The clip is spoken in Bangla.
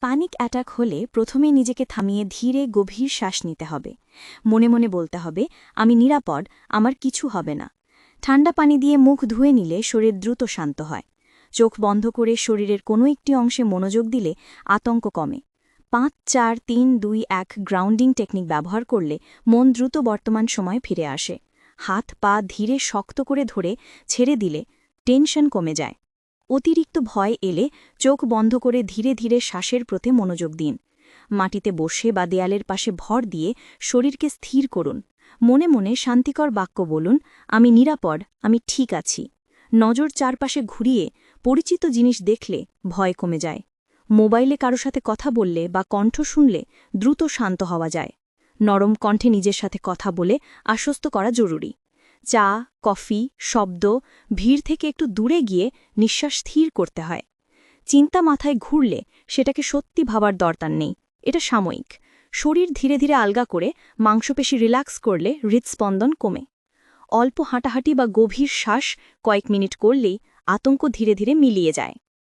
পানিক অ্যাটাক হলে প্রথমে নিজেকে থামিয়ে ধীরে গভীর শ্বাস নিতে হবে। মনে মনে বলতে হবে, আমি নিরাপদ, আমার কিছু হবে না। ঠান্ডা পানি দিয়ে মুখ ধুয়ে নিলে শরীর দ্রুত শান্ত হয়। চোখ বন্ধ করে শরীরের কোনো একটি অংশে মনোযোগ দিলে আতঙ্ক কমে। পাঁচ, চার, তিন, দুই, এক গ্রাউন্ডিং টেকনিক ব্যবহার করলে মন দ্রুত বর্তমান সময়ে ফিরে আসে। হাত, পা ধীরে শক্ত করে ধরে ছেড়ে দিলে টেনশন কমে যায়। অতিরিক্ত ভয় এলে চোখ বন্ধ করে ধীরে ধীরে শ্বাসের প্রতি মনোযোগ দিন। মাটিতে বসে বা দেয়ালের পাশে ভর দিয়ে শরীরকে স্থির করুন। মনে মনে শান্তিকর বাক্য বলুন, আমি নিরাপদ, আমি ঠিক আছি। নজর চারপাশে ঘুরিয়ে পরিচিত জিনিস দেখলে ভয় কমে যায়। মোবাইলে কারও সাথে কথা বললে বা কণ্ঠ শুনলে দ্রুত শান্ত হওয়া যায়। নরম কণ্ঠে নিজের সাথে কথা বলে আশ্বস্ত করা জরুরি। চা, কফি, শব্দ, ভিড় থেকে একটু দূরে গিয়ে নিঃশ্বাস স্থির করতে হয়। চিন্তা মাথায় ঘুরলে সেটাকে সত্যি ভাবার দরকার নেই। এটা সাময়িক। শরীর ধীরে ধীরে আলগা করে মাংসপেশি রিল্যাক্স করলে হৃদস্পন্দন কমে। অল্প হাঁটাহাঁটি বা গভীর শ্বাস কয়েক মিনিট করলেই আতঙ্ক ধীরে ধীরে মিলিয়ে যায়।